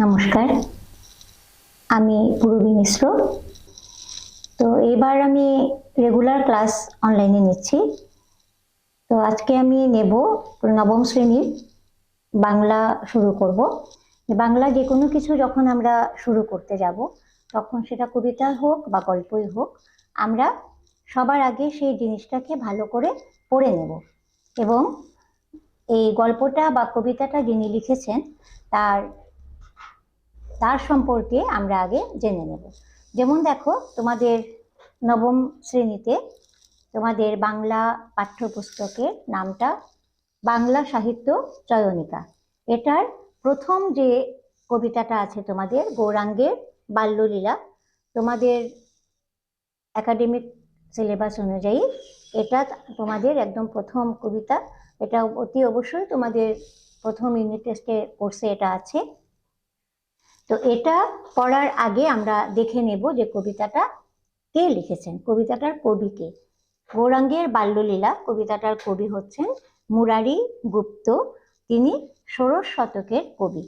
নমস্কার। আমি পূরবী মিশ্র। তো এবার আমি রেগুলার ক্লাস অনলাইনে নিচ্ছি। তো আজকে আমি নেব নবম শ্রেণির বাংলা শুরু করব। বাংলা যে কোনো কিছু যখন আমরা শুরু করতে যাব, তখন সেটা কবিতা হোক বা গল্পই হোক, আমরা সবার আগে সেই জিনিসটাকে ভালো করে পড়ে নেব। এবং এই গল্পটা বা কবিতাটা যিনি লিখেছেন, তার তার সম্পর্কে আমরা আগে জেনে নেব। যেমন দেখো, তোমাদের নবম শ্রেণীতে তোমাদের বাংলা পাঠ্যপুস্তকের নামটা বাংলা সাহিত্য চয়নিকা। এটার প্রথম যে কবিতাটা আছে তোমাদের, গৌরাঙ্গের বাল্যলীলা, তোমাদের একাডেমিক সিলেবাস অনুযায়ী এটা তোমাদের একদম প্রথম কবিতা। এটা অতি অবশ্যই তোমাদের প্রথম ইউনিট টেস্টে কোর্সে এটা আছে। তো এটা পড়ার আগে আমরা দেখে নেব যে কবিতাটা কে লিখেছেন? কবিতাটার কবি কে? গৌরাঙ্গের বাল্যলীলা কবিতাটার কবি হচ্ছেন মুরারি গুপ্ত। তিনি ষোড়শ শতকের কবি।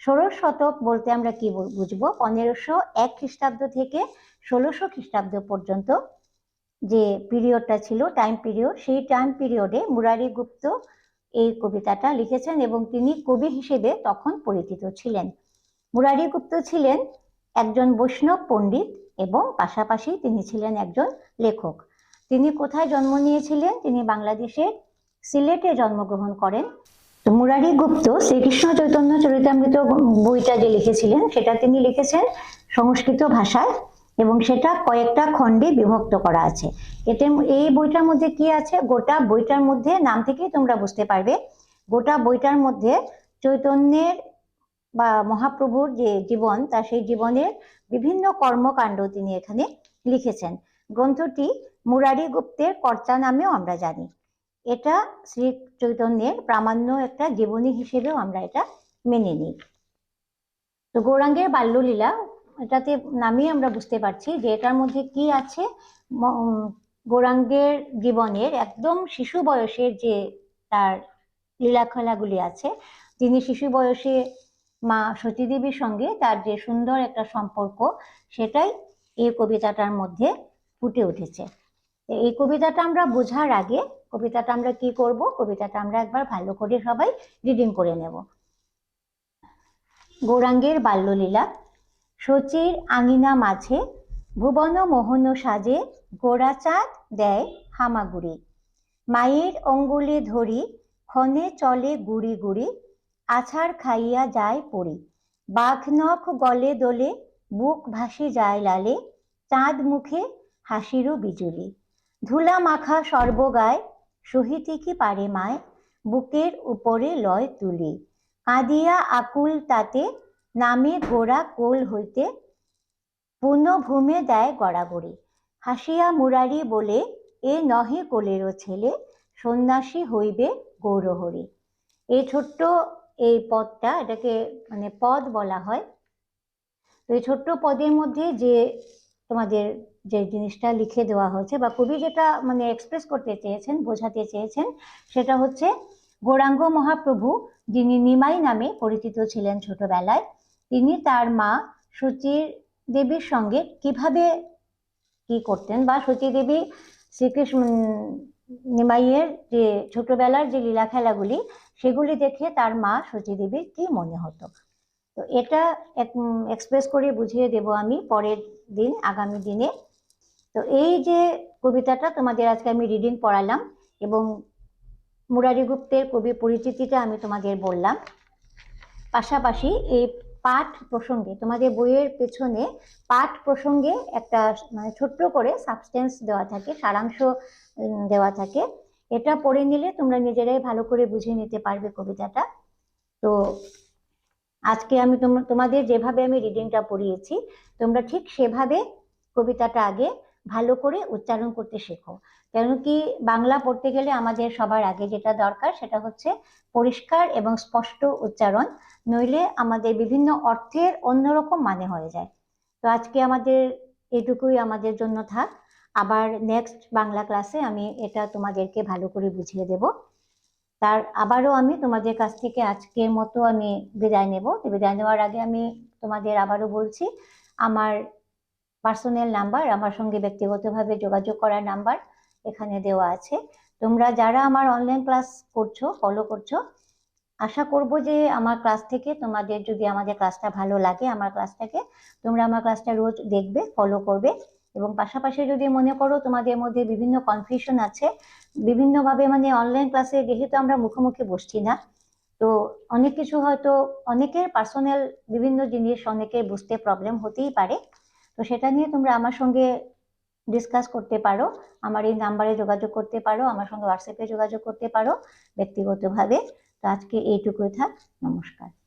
ষোড়শ শতক বলতে আমরা কি বুঝব? পনেরোশো এক খ্রিস্টাব্দ থেকে ষোলোশো খ্রিস্টাব্দ পর্যন্ত যে পিরিয়ডটা ছিল টাইম পিরিয়ড সেই টাইম পিরিয়ডে মুরারি গুপ্ত এই কবিতাটা লিখেছেন এবং তিনি কবি হিসেবে তখন পরিচিত ছিলেন। মুরারি গুপ্ত ছিলেন একজন বৈষ্ণব পণ্ডিত এবং পাশাপাশি তিনি ছিলেন একজন লেখক। তিনি কোথায় জন্ম নিয়েছিলেন? তিনি বাংলাদেশের সিলেটে জন্মগ্রহণ করেন। মুরারি গুপ্ত শ্রীকৃষ্ণ চৈতন্য চরিতামৃত বইটা যে লিখেছিলেন, সেটা তিনি লিখেছেন সংস্কৃত ভাষায় এবং সেটা কয়েকটা খণ্ডে বিভক্ত করা আছে। এতে এই বইটার মধ্যে কি আছে? গোটা বইটার মধ্যে নাম থেকেই তোমরা বুঝতে পারবে। গোটা বইটার মধ্যে চৈতন্যের বা মহাপ্রভুর যে জীবন, তার সেই জীবনের বিভিন্ন কর্মকাণ্ড তিনি এখানে লিখেছেন। গ্রন্থটি মুরারি গুপ্তের কর্তা নামেও আমরা জানি। এটা শ্রী চৈতন্যের প্রামাণ্য একটা জীবনী হিসেবেও আমরা এটা মেনে নিই। তো গৌরাঙ্গের বাল্যলীলা, এটাতে নামেই আমরা বুঝতে পারছি যে এটার মধ্যে কি আছে। গৌরাঙ্গের জীবনের একদম শিশু বয়সের যে তার লীলাখেলাগুলি আছে, তিনি শিশু বয়সে মা সতীদেবীর সঙ্গে তার যে সুন্দর একটা সম্পর্ক, সেটাই এই কবিতাটার মধ্যে ফুটে উঠেছে। এই কবিতাটা আমরা বোঝার আগে, কবিতাটা আমরা কি করব? কবিতাটা আমরা একবার ভালো করে সবাই রিডিং করে নেব। গৌরাঙ্গের বাল্যলীলা, শচীর আঙিনা মাঝে ভুবন মোহন সাজে গোড়া চাঁদ দেয় হামাগুড়ি। মায়ের অঙ্গুলি ধরি, ক্ষণে চলে গুড়ি গুড়ি আছাড় খাইয়া যায় পড়ি। বাঘ নখ গলে দোলে, বুক ভাসি যায় লালে, চাঁদ মুখে হাসিরও বিজুলি। ধুলা মাখা সর্বগায়, সহিতে কি পারে মায়? বুকের উপরে লয় তুলি। কাঁদিয়া আকুল তাতে, নামে গোড়া কোল হইতে, পুনঃভূমে দেয় গড়াগড়ি। হাসিয়া মুরারি বলে, এ নহে কোলেরও ছেলে, সন্ন্যাসী হইবে গৌরহরি। এই ছোট্ট এই পদটা এটাকে মানে পদ বলা হয়। তো এই ছোট্ট পদের মধ্যে যে তোমাদের যে জিনিসটা লিখে দেওয়া হয়েছে বা কবি যেটা মানে এক্সপ্রেস করতে চেয়েছেন, বোঝাতে চেয়েছেন, সেটা হচ্ছে, গৌরাঙ্গ মহাপ্রভু যিনি নিমাই নামে পরিচিত ছিলেন ছোটবেলায়, তিনি তার মা সচির দেবীর সঙ্গে কীভাবে কি করতেন বা সতী দেবী শ্রীকৃষ্ণ নিমাইয়ের যে ছোটবেলার যে লীলা খেলাগুলি, সেগুলি দেখে তার মা সতী দেবীর কি মনে হতো? তো এটা এক্সপ্রেস করে বুঝিয়ে দেব আমি পরের দিন, আগামী দিনে। তো এই যে কবিতাটা তোমাদের আজকে আমি রিডিং পড়ালাম এবং মুরারি গুপ্তের কবি পরিচিতিটা আমি তোমাদের বললাম। পাশাপাশি এই পাঠ প্রসঙ্গে, তোমাদের বইয়ের পেছনে পাঠ প্রসঙ্গে একটা মানে ছোট্ট করে সাবস্টেন্স দেওয়া থাকে, সারাংশ দেওয়া থাকে। এটা পড়ে নিলে তোমরা নিজেরাই ভালো করে বুঝে নিতে পারবে কবিতাটা। তো আজকে আমি তোম- তোমাদের যেভাবে আমি রিডিংটা পড়িয়েছি, তোমরা ঠিক সেভাবে কবিতাটা আগে ভালো করে উচ্চারণ করতে শেখো। কেন কি বাংলা পড়তে গেলে আমাদের সবার আগে যেটা দরকার সেটা হচ্ছে পরিষ্কার এবং স্পষ্ট উচ্চারণ, নইলে আমাদের বিভিন্ন অর্থের অন্যরকম মানে হয়ে যায়। তো আজকে আমাদের এটুকুই আমাদের জন্য থাক। আবার নেক্সট বাংলা ক্লাসে আমি এটা তোমাদেরকে ভালো করে বুঝিয়ে দেব। তার আবারও আমি তোমাদের কাছ থেকে আজকের মতো আমি বিদায় নেব। বিদায় নেওয়ার আগে আমি তোমাদের আবারও বলছি, আমার পার্সোনাল নাম্বার আমার সঙ্গে ব্যক্তিগতভাবে যোগাযোগ করার নাম্বার এখানে দেওয়া আছে। তোমরা যারা আমার অনলাইন ক্লাস করছ ফলো করছ, আশা করব যে আমার ক্লাস থেকে তোমাদের যদি আমাদের ক্লাসটা ভালো লাগে, আমার ক্লাসটাকে তোমরা আমার ক্লাসটা রোজ দেখবে ফলো করবে এবং পাশাপাশি যদি মনে করো তোমাদের মধ্যে বিভিন্ন কনফিউশন আছে, বিভিন্নভাবে মানে অনলাইন ক্লাসে যেহেতু আমরা মুখোমুখি বসছি না, তো অনেক কিছু হয়তো অনেকের পার্সোনাল বিভিন্ন জিনিস অনেকের বুঝতে প্রবলেম হতেই পারে। তো সেটা নিয়ে তোমরা আমার সঙ্গে ডিসকাস করতে পারো, আমার এই নাম্বারে যোগাযোগ করতে পারো, আমার সঙ্গে হোয়াটসঅ্যাপে যোগাযোগ করতে পারো ব্যক্তিগতভাবে। তো আজকে এইটুকুই থাক, নমস্কার।